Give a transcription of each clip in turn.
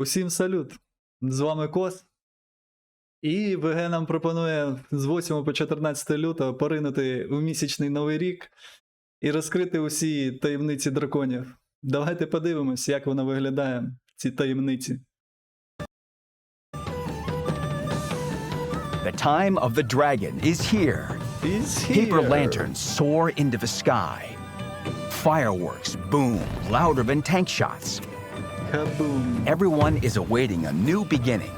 Усім салют! З вами Кос. І ВГ нам пропонує з 8 по 14 лютого поринути у місячний новий рік і розкрити усі таємниці драконів. Давайте подивимось, як воно виглядає, ці таємниці. The time of the dragon is here. He's Paper lanterns soar into the sky. Fireworks boom louder than tank shots. Kaboom. Everyone is awaiting a new beginning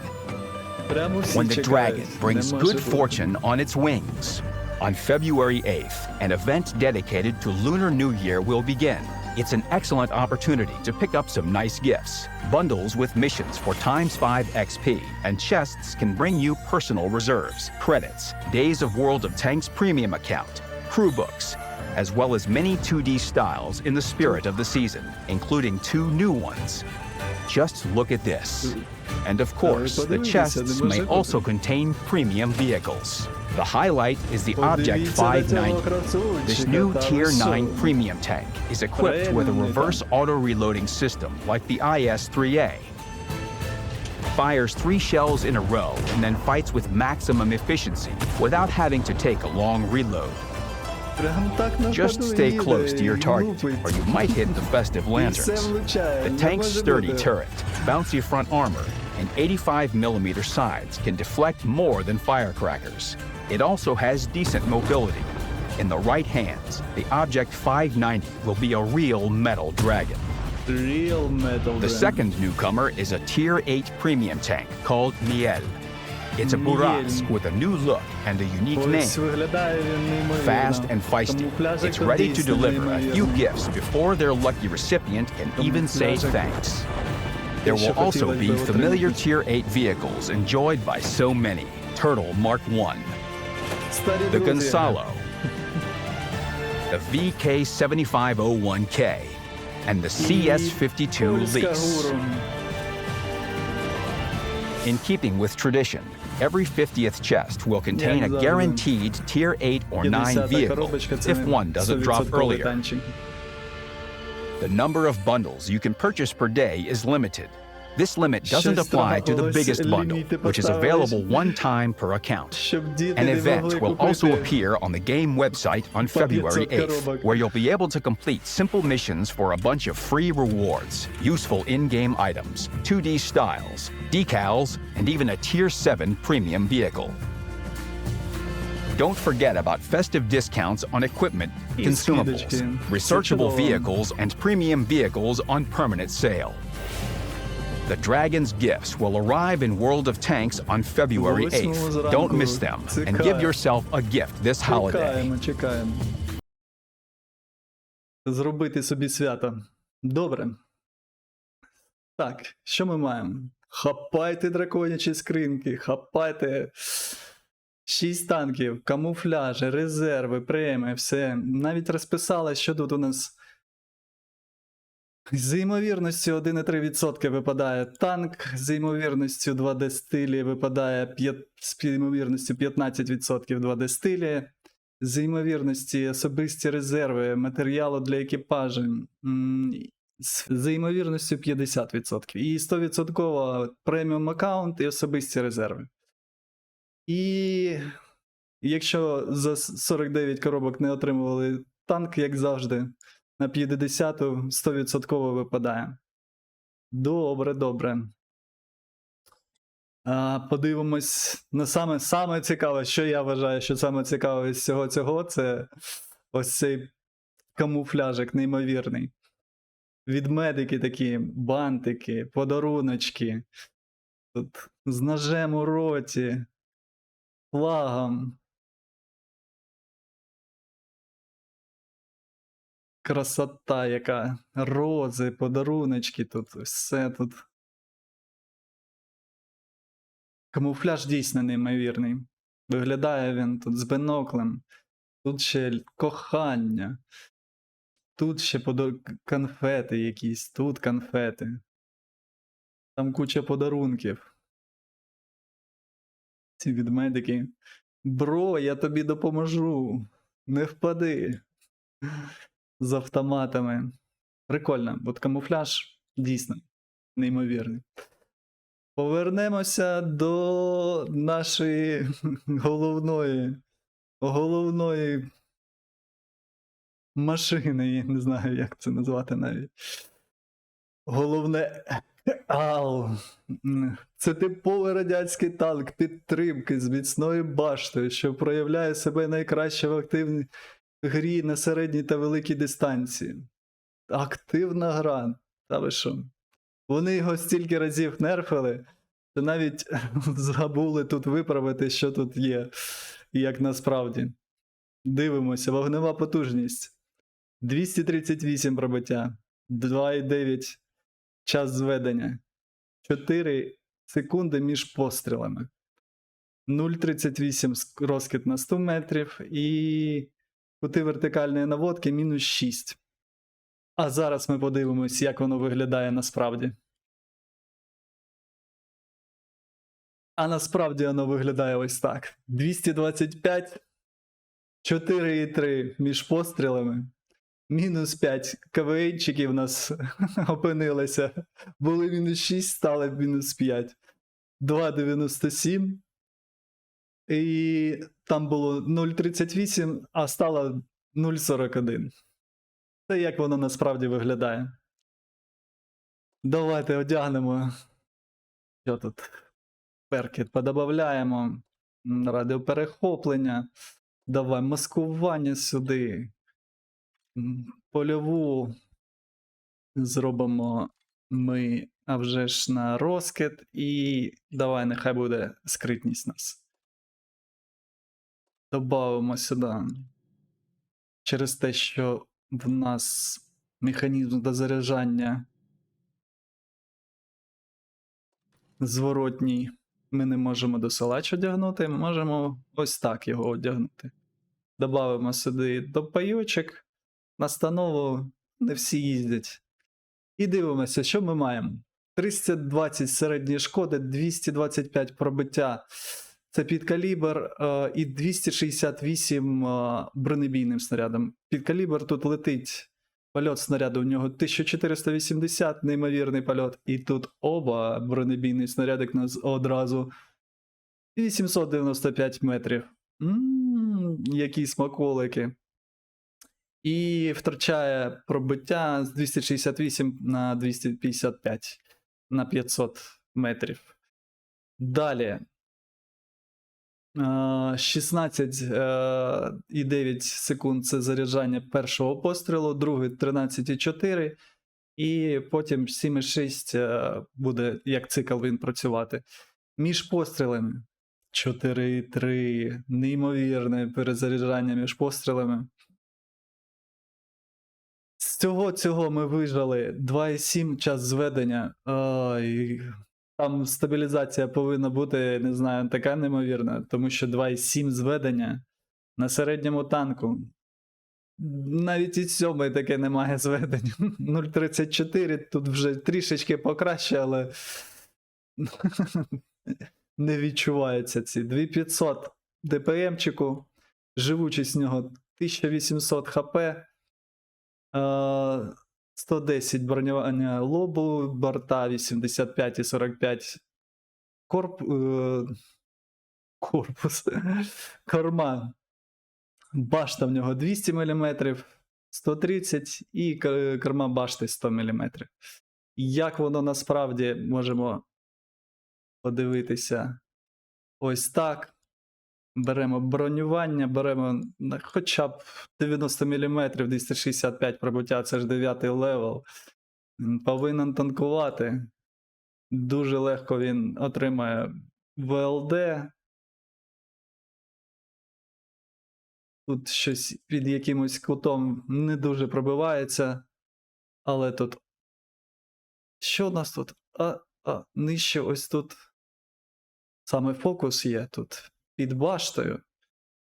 when the dragon brings good fortune on its wings. On February 8th, an event dedicated to Lunar New Year will begin. It's an excellent opportunity to pick up some nice gifts. Bundles with missions for times 5 XP and chests can bring you personal reserves, credits, Days of World of Tanks premium account, crew books, as well as many 2D styles in the spirit of the season, including two new ones. Just look at this. And of course, the chests may also contain premium vehicles. The highlight is the Object 590. This new Tier 9 premium tank is equipped with a reverse auto-reloading system like the IS-3A. Fires three shells in a row and then fights with maximum efficiency without having to take a long reload. Just stay close to your target, or you might hit the festive lanterns. The tank's sturdy turret, bouncy front armor, and 85mm sides can deflect more than firecrackers. It also has decent mobility. In the right hands, the Object 590 will be a real metal dragon. Real metal The second newcomer is a Tier 8 premium tank called Miel. It's a Burask with a new look and a unique name. Fast and feisty, it's ready to deliver a few gifts before their lucky recipient can even say thanks. There will also be familiar Tier 8 vehicles enjoyed by so many. Turtle Mark 1, the Gonzalo, the VK7501K, and the CS52 Lease. In keeping with tradition, Every 50th chest will contain a guaranteed Tier 8 or 9 vehicle if one doesn't drop earlier. The number of bundles you can purchase per day is limited, this limit doesn't apply to the biggest bundle, which is available one time per account. An event will also appear on the game website on February 8th, where you'll be able to complete simple missions for a bunch of free rewards, useful in-game items, 2D styles, decals, and even a Tier 7 premium vehicle. Don't forget about festive discounts on equipment, consumables, researchable vehicles, and premium vehicles on permanent sale. The Dragon's gifts will arrive in World of Tanks on February Восьмого 8th. зранку. Don't miss them and give Цікаво. yourself a gift this holiday. Чекаємо, чекаємо. Зробити собі свято. Добре. Так, що ми маємо? Хапайте драконячі скринки, хапайте. Шість танків, камуфляжі, резерви, преми, все. Навіть розписали, що тут у нас. З ймовірністю 1,3% випадає танк, з ймовірністю 2D стилі випадає 5, з ймовірністю 15% 2D стилі, з ймовірності особисті резерви матеріалу для екіпажу, з- ймовірністю 50%. І 100% преміум аккаунт і особисті резерви. І якщо за 49 коробок не отримували танк, як завжди, на 50-ту 100% випадає. Добре, добре. А, подивимось на саме, саме цікаве, що я вважаю, що саме цікаве з всього цього, це ось цей камуфляжик неймовірний. Відмедики такі, бантики, подаруночки. Тут з ножем у роті, флагом. Красота яка. Рози, подаруночки тут, все тут. Камуфляж дійсно неймовірний. Виглядає він тут з биноклем. Тут ще кохання. Тут ще подо... конфети якісь, тут конфети. Там куча подарунків. Ці відмедики. Бро, я тобі допоможу. Не впади. З автоматами. Прикольно. От камуфляж дійсно неймовірний. Повернемося до нашої головної, головної машини. Я не знаю, як це назвати навіть. Головне. Ау. Це типовий радянський танк підтримки з міцною баштою, що проявляє себе найкраще в активній грі на середній та великій дистанції. Активна гра. Та ви що? Вони його стільки разів нерфили, що навіть забули тут виправити, що тут є, як насправді. Дивимося, вогнева потужність. 238 пробиття, 2,9 час зведення, 4 секунди між пострілами, 0,38 ск- розкид на 100 метрів і кути вертикальної наводки мінус 6. А зараз ми подивимось, як воно виглядає насправді. А насправді воно виглядає ось так: 225, 4,3 між пострілами, мінус 5 КВНчиків у нас опинилися. Були мінус 6, стали мінус 5. 2,97. І там було 0,38, а стало 0,41. Це як воно насправді виглядає. Давайте одягнемо. Що тут? Перкет подобавляємо. Радіоперехоплення. Давай маскування сюди. Польову зробимо ми, а вже ж на розкид. І давай, нехай буде скритність нас. Добавимо сюди. Через те, що в нас механізм дозаряджання зворотній. Ми не можемо досилач одягнути, ми можемо ось так його одягнути. Добавимо сюди допайочок, настанову, не всі їздять. І дивимося, що ми маємо. 320 середньої шкоди, 225 пробиття. Це під калібр е, і 268 е, бронебійним снарядом. Під калібр тут летить польот снаряду, у нього 1480, неймовірний польот. І тут оба бронебійний снарядик нас одразу 895 метрів. Ммм, які смаколики. І втрачає пробиття з 268 на 255 на 500 метрів. Далі. Е, 16,9 секунд це заряджання першого пострілу, другий 13,4, і потім 7,6 е, буде як цикл він працювати. Між пострілами 4,3. Неймовірне перезаряджання між пострілами. З цього цього ми вижали 2,7 час зведення. Ой, там стабілізація повинна бути, не знаю, така неймовірна, тому що 2,7 зведення на середньому танку. Навіть і сьомий таке немає зведення. 0,34 тут вже трішечки покраще, але не відчувається ці. 2500 ДПМчику, живучість в нього 1800 хп. Е, 110 бронювання лобу, борта 85 і 45 корп, е, корпус. Корма. Башта в нього 200 мм, 130 і корма башти 100 мм. Як воно насправді можемо подивитися ось так. Беремо бронювання, беремо хоча б 90 мм 265 пробиття, це ж 9 левел. Повинен танкувати. Дуже легко він отримає ВЛД. Тут щось під якимось кутом не дуже пробивається. Але тут. Що у нас тут? А, а, нижче ось тут. Саме фокус є тут під баштою.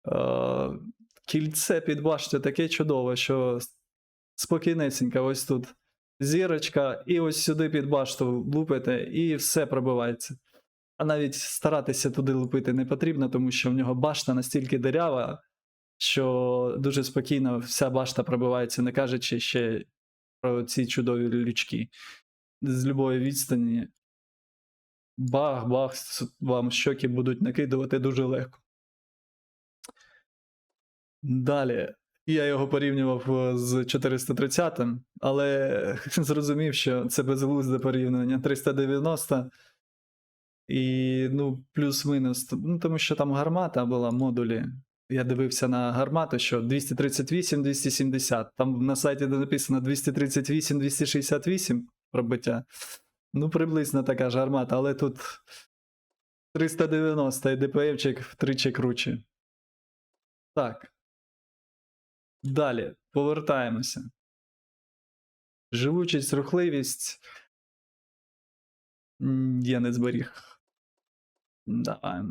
Е, кільце під баштою таке чудове, що спокійнесенько ось тут зірочка, і ось сюди під башту лупите, і все пробивається. А навіть старатися туди лупити не потрібно, тому що в нього башта настільки дирява, що дуже спокійно вся башта пробивається, не кажучи ще про ці чудові лючки. З любої відстані Бах-бах, вам щоки будуть накидувати дуже легко. Далі. Я його порівнював е, з 430, але зрозумів, що це безглузде порівняння 390. І ну, плюс-мінус. Ну, тому що там гармата була модулі. Я дивився на гармату, що 238, 270. Там на сайті де написано 238, 268 пробиття. Ну, приблизно така ж гармата, але тут 390 і ДПМчик втричі круче. Так. Далі, повертаємося. Живучість, рухливість. Я не зберіг. Давай,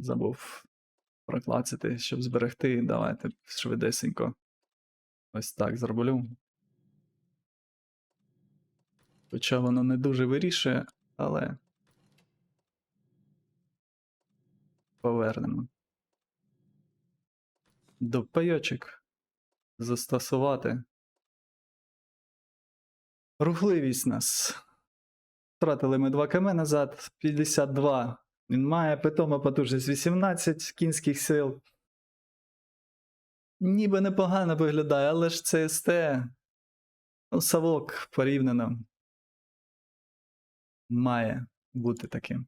забув проклацати, щоб зберегти. Давайте швидесенько. Ось так зроблю. Хоча воно не дуже вирішує, але. Повернемо. До пайочок застосувати. Рухливість нас. Втратили ми 2 км назад, 52. Він має питома потужність 18 кінських сил. Ніби непогано виглядає, але ж це СТ. Ну, Савок порівняно. Має бути таким.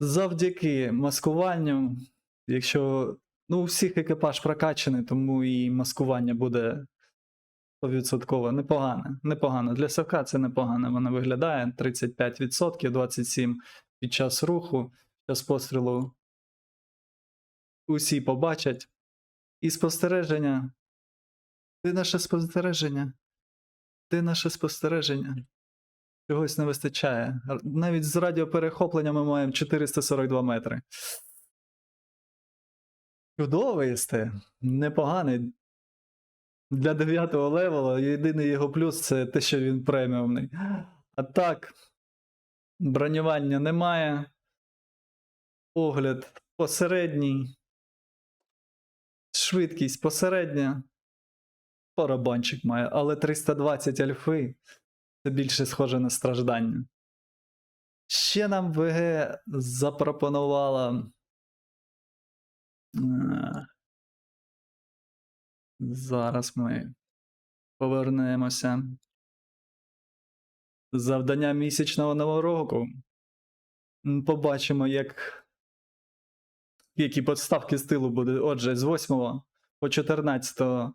Завдяки маскуванню, якщо ну, у всіх екіпаж прокачаний, тому і маскування буде 100% непогане. Непогано. Для совка це непогано. Воно виглядає 35%, 27% під час руху, під час пострілу. Усі побачать. І спостереження. Де наше спостереження? Де наше спостереження? Чогось не вистачає. Навіть з радіоперехоплення ми маємо 442 метри. Чудовий СТ. Непоганий. Для 9 левела єдиний його плюс це те, що він преміумний. А так, бронювання немає. Огляд посередній. Швидкість посередня. Барабанчик має, але 320 альфи це більше схоже на страждання. Ще нам ВГ запропонувала. е, Зараз ми повернемося. Завдання місячного нового року. Побачимо, як... які подставки стилу будуть. Отже, з 8 по 14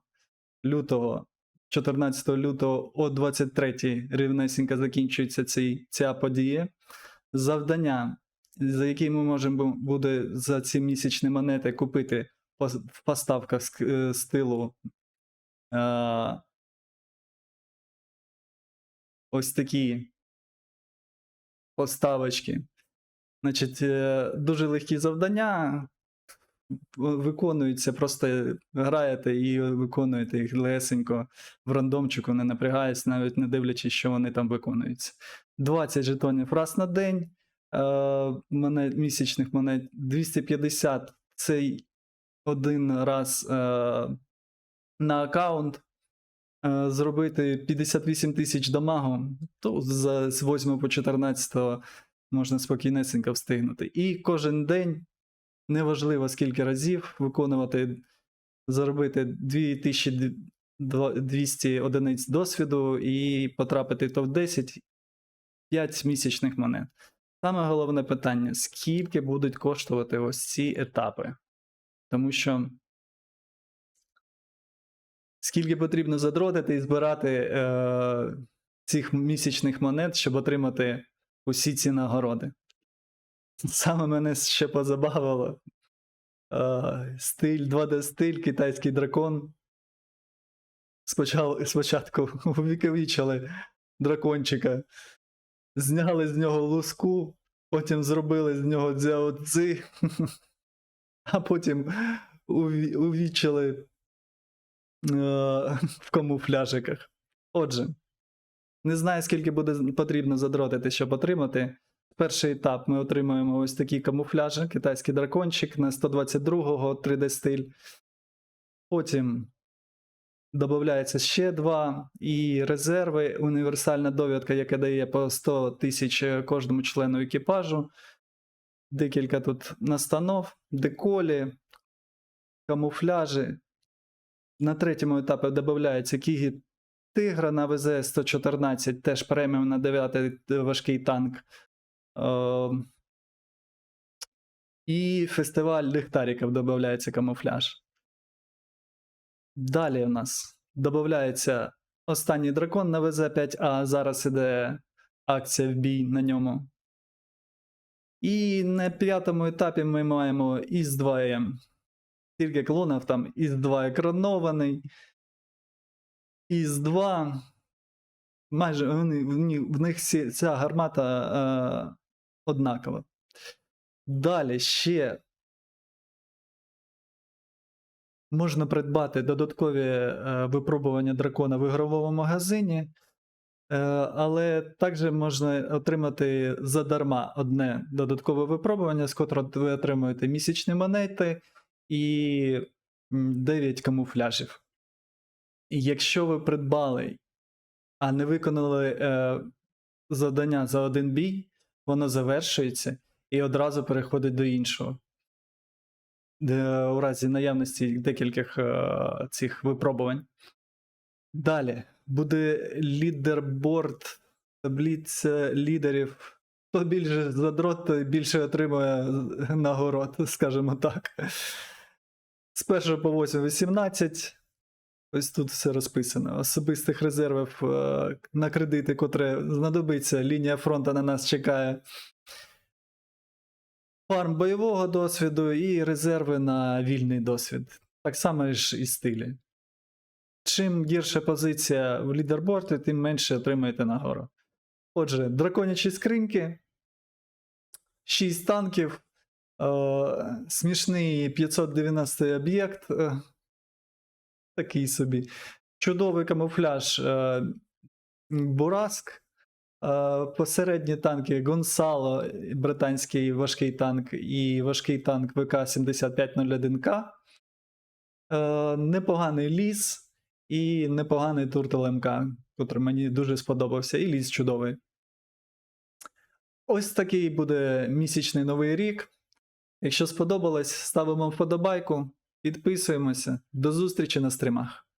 лютого, 14 лютого о 23 рівнесенько закінчується цей, ця подія. Завдання, за які ми можемо буде за ці місячні монети купити в поставках е, стилу. Е, ось такі поставочки. Значить, е, дуже легкі завдання. Виконуються, просто граєте і виконуєте їх легесенько в рандомчику, не напрягаясь, навіть не дивлячись, що вони там виконуються. 20 жетонів раз на день. Е, монет, місячних монет 250 цей один раз е, на аккаунт. е, Зробити 58 тисяч дамагу, то з 8 по 14 можна спокійнесенько встигнути. І кожен день, неважливо скільки разів, виконувати, заробити 2200 одиниць досвіду і потрапити в топ-10 5 місячних монет. Саме головне питання: скільки будуть коштувати ось ці етапи? Тому що скільки потрібно задротити і збирати е, цих місячних монет, щоб отримати усі ці нагороди. Саме мене ще позабавило. Е, стиль, 2D стиль, китайський дракон. Спочатку, спочатку увіковічили дракончика, зняли з нього луску, потім зробили з нього дзяодзи, а потім уві- увічили е, в камуфляжиках. Отже, не знаю, скільки буде потрібно задротити, щоб отримати. Перший етап ми отримуємо ось такі камуфляжі, китайський дракончик на 122-го 3D стиль. Потім Додається ще два. І резерви, універсальна довідка, яка дає по 100 тисяч кожному члену екіпажу. Декілька тут настанов, деколі, камуфляжі. На третьому етапі додається Кігі Тигра на ВЗ-114, теж преміум на 9 важкий танк. Е, і фестиваль ліхтариків додається камуфляж. Далі у нас додається останній дракон на ВЗ-5А. Зараз іде акція в бій на ньому. І на п'ятому етапі ми маємо із 2М. Тільки клонів там із 2 екранований. Із 2. Майже вони, в, них ця гармата однакова. Далі ще можна придбати додаткові е, випробування дракона в ігровому магазині. Е, Але також можна отримати задарма одне додаткове випробування, з котрого ви отримуєте місячні монети і 9 камуфляжів. І якщо ви придбали, а не виконали е, завдання за один бій, воно завершується і одразу переходить до іншого. Де, у разі наявності декількох е, цих випробувань. Далі буде лідерборд, таблиця лідерів. Хто більше задрот, той більше отримує нагород, скажімо так. З 1 по 8 18. Ось тут все розписано. Особистих резервів е, на кредити, котре знадобиться. Лінія фронту на нас чекає. Фарм бойового досвіду і резерви на вільний досвід. Так само ж і стилі. Чим гірша позиція в лідерборді, тим менше отримаєте нагору. Отже, драконячі скриньки, 6 танків, е, смішний 590 об'єкт. Е, такий собі. Чудовий камуфляж е, Бураск. Е, посередні танки Гонсало, британський важкий танк, і важкий танк ВК-7501К. Е, непоганий ліс і непоганий Туртл МК, котрий мені дуже сподобався, і ліс чудовий. Ось такий буде місячний новий рік. Якщо сподобалось, ставимо вподобайку, підписуємося. До зустрічі на стримах.